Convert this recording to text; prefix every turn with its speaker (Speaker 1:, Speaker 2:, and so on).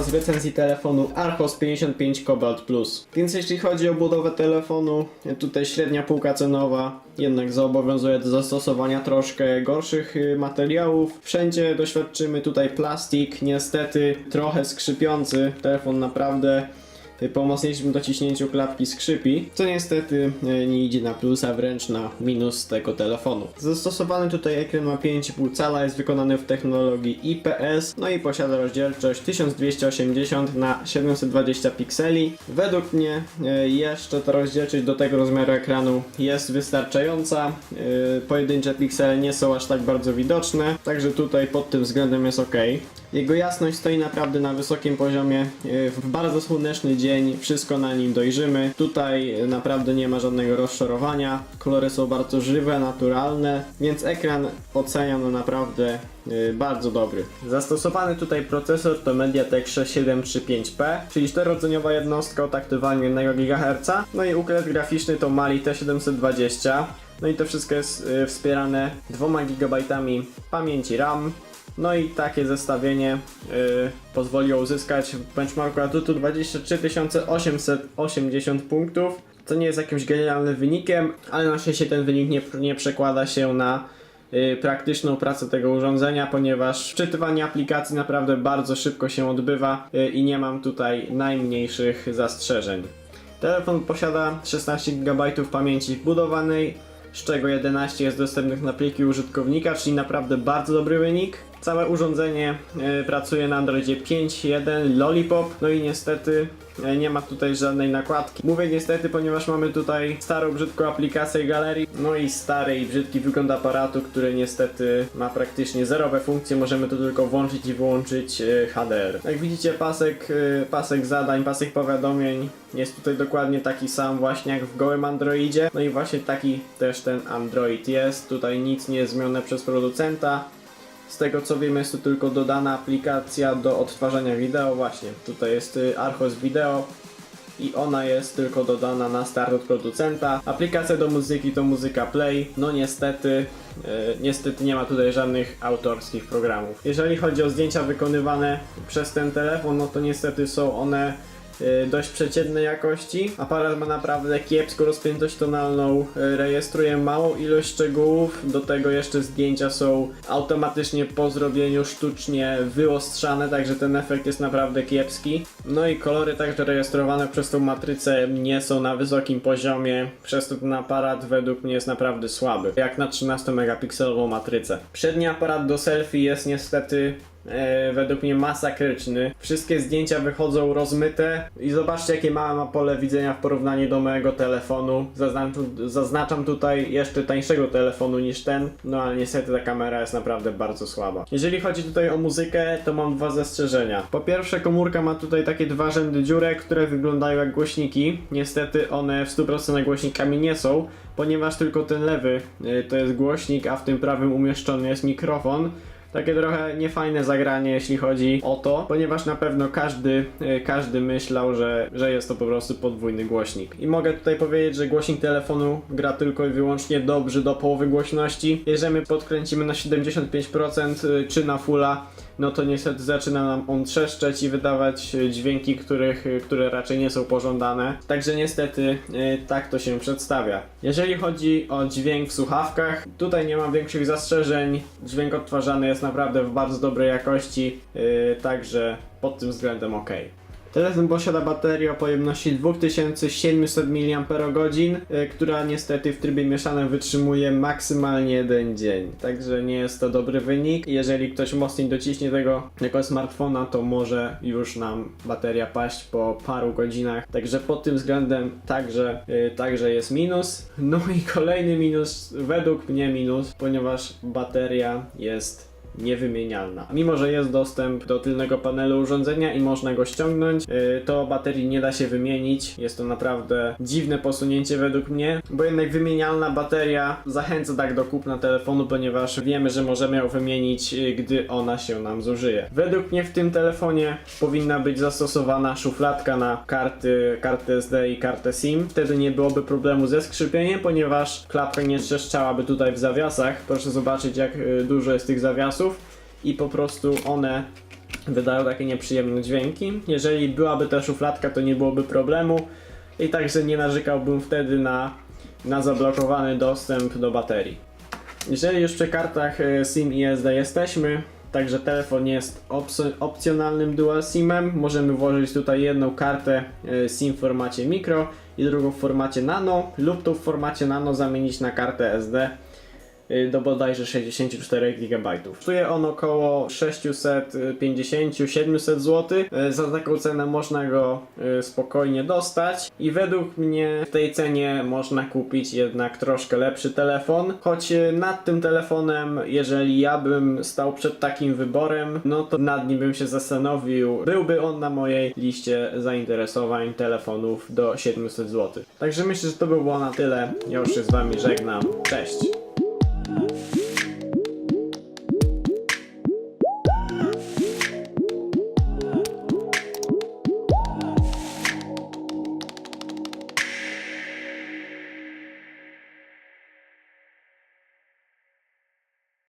Speaker 1: W recenzji telefonu Archos 55 Cobalt Plus. Więc jeśli chodzi o budowę telefonu, tutaj średnia półka cenowa jednak zobowiązuje do zastosowania troszkę gorszych y, materiałów. Wszędzie doświadczymy tutaj plastik, niestety trochę skrzypiący. Telefon naprawdę po mocniejszym dociśnięciu klapki skrzypi, co niestety y, nie idzie na plus, a wręcz na minus tego telefonu. Zastosowany tutaj ekran ma 5,5 cala, jest wykonany w technologii IPS, no i posiada rozdzielczość 1280 na 720 pikseli. Według mnie y, jeszcze ta rozdzielczość do tego rozmiaru ekranu jest wystarczająca. Y, Pojedyncze piksele nie są aż tak bardzo widoczne, także tutaj pod tym względem jest ok. Jego jasność stoi naprawdę na wysokim poziomie. W bardzo słoneczny dzień wszystko na nim dojrzymy. Tutaj naprawdę nie ma żadnego rozczarowania. Kolory są bardzo żywe, naturalne, więc ekran oceniam na naprawdę yy, bardzo dobry. Zastosowany tutaj procesor to MediaTek 6735P, czyli 4-rodzeniowa jednostka o taktowaniu 1 GHz. No i układ graficzny to Mali T720. No i to wszystko jest yy, wspierane 2 GB pamięci RAM, no i takie zestawienie y, pozwoliło uzyskać w benchmarku Atutu 23 880 punktów. To nie jest jakimś genialnym wynikiem, ale na szczęście ten wynik nie, nie przekłada się na y, praktyczną pracę tego urządzenia, ponieważ wczytywanie aplikacji naprawdę bardzo szybko się odbywa y, i nie mam tutaj najmniejszych zastrzeżeń. Telefon posiada 16 GB pamięci wbudowanej, z czego 11 jest dostępnych na pliki użytkownika, czyli naprawdę bardzo dobry wynik. Całe urządzenie e, pracuje na Androidzie 5.1 Lollipop, no i niestety e, nie ma tutaj żadnej nakładki. Mówię niestety, ponieważ mamy tutaj starą, brzydką aplikację galerii, no i stary i brzydki wygląd aparatu, który niestety ma praktycznie zerowe funkcje, możemy tu tylko włączyć i wyłączyć e, HDR. Jak widzicie pasek, pasek zadań, pasek powiadomień jest tutaj dokładnie taki sam właśnie jak w gołym Androidzie, no i właśnie taki też ten Android jest, tutaj nic nie jest zmienione przez producenta, z tego co wiem jest tu tylko dodana aplikacja do odtwarzania wideo, właśnie tutaj jest y, Archos Video i ona jest tylko dodana na start od producenta. Aplikacja do muzyki to muzyka Play, no niestety, y, niestety nie ma tutaj żadnych autorskich programów. Jeżeli chodzi o zdjęcia wykonywane przez ten telefon, no to niestety są one dość przeciętnej jakości. Aparat ma naprawdę kiepską rozpiętość tonalną, y, rejestruje małą ilość szczegółów, do tego jeszcze zdjęcia są automatycznie po zrobieniu sztucznie wyostrzane, także ten efekt jest naprawdę kiepski. No i kolory także rejestrowane przez tą matrycę nie są na wysokim poziomie, przez to ten aparat według mnie jest naprawdę słaby, jak na 13 megapikselową matrycę. Przedni aparat do selfie jest niestety e, według mnie masakryczny. Wszystkie zdjęcia wychodzą rozmyte i zobaczcie jakie małe ma pole widzenia w porównaniu do mojego telefonu. Zaznaczam, tutaj jeszcze tańszego telefonu niż ten, no ale niestety ta kamera jest naprawdę bardzo słaba. Jeżeli chodzi tutaj o muzykę, to mam dwa zastrzeżenia. Po pierwsze komórka ma tutaj takie dwa rzędy dziurek, które wyglądają jak głośniki. Niestety one w 100% głośnikami nie są, ponieważ tylko ten lewy y, to jest głośnik, a w tym prawym umieszczony jest mikrofon. Takie trochę niefajne zagranie, jeśli chodzi o to, ponieważ na pewno każdy, e, każdy myślał, że, że jest to po prostu podwójny głośnik. I mogę tutaj powiedzieć, że głośnik telefonu gra tylko i wyłącznie dobrze do połowy głośności. Jeżeli my podkręcimy na 75% y, czy na fulla, no to niestety zaczyna nam on trzeszczeć i wydawać e, dźwięki, których, e, które raczej nie są pożądane. Także niestety e, tak to się przedstawia. Jeżeli chodzi o dźwięk w słuchawkach, tutaj nie ma większych zastrzeżeń. Dźwięk odtwarzany jest naprawdę w bardzo dobrej jakości, także pod tym względem ok. Telefon posiada baterię o pojemności 2700 mAh, y, która niestety w trybie mieszanym wytrzymuje maksymalnie jeden dzień. Także nie jest to dobry wynik. Jeżeli ktoś mocniej dociśnie tego jako smartfona, to może już nam bateria paść po paru godzinach. Także pod tym względem także, y, także jest minus. No i kolejny minus, według mnie minus, ponieważ bateria jest niewymienialna. Mimo, że jest dostęp do tylnego panelu urządzenia i można go ściągnąć, yy, to baterii nie da się wymienić. Jest to naprawdę dziwne posunięcie według mnie, bo jednak wymienialna bateria zachęca tak do kupna telefonu, ponieważ wiemy, że możemy ją wymienić, yy, gdy ona się nam zużyje. Według mnie w tym telefonie powinna być zastosowana szufladka na karty, kartę SD i kartę SIM. Wtedy nie byłoby problemu ze skrzypieniem, ponieważ klapka nie trzeszczałaby tutaj w zawiasach. Proszę zobaczyć, jak yy, dużo jest tych zawiasów i po prostu one wydają takie nieprzyjemne dźwięki. Jeżeli byłaby ta szufladka, to nie byłoby problemu i także nie narzekałbym wtedy na, na zablokowany dostęp do baterii. Jeżeli już przy kartach e, SIM i SD jesteśmy, także telefon jest opc- opcjonalnym dual SIM-em. Możemy włożyć tutaj jedną kartę e, SIM w formacie mikro i drugą w formacie nano lub tu w formacie nano zamienić na kartę SD y, do bodajże 64 GB. Kosztuje on około 650-700 zł. Y, Za taką cenę można go y, spokojnie dostać i według mnie w tej cenie można kupić jednak troszkę lepszy telefon. Choć y, nad tym telefonem, jeżeli ja bym stał przed takim wyborem, no to nad nim bym się zastanowił. Byłby on na mojej liście zainteresowań telefonów do 700 zł. Także myślę, że to by było na tyle. Ja już się z wami żegnam. Cześć!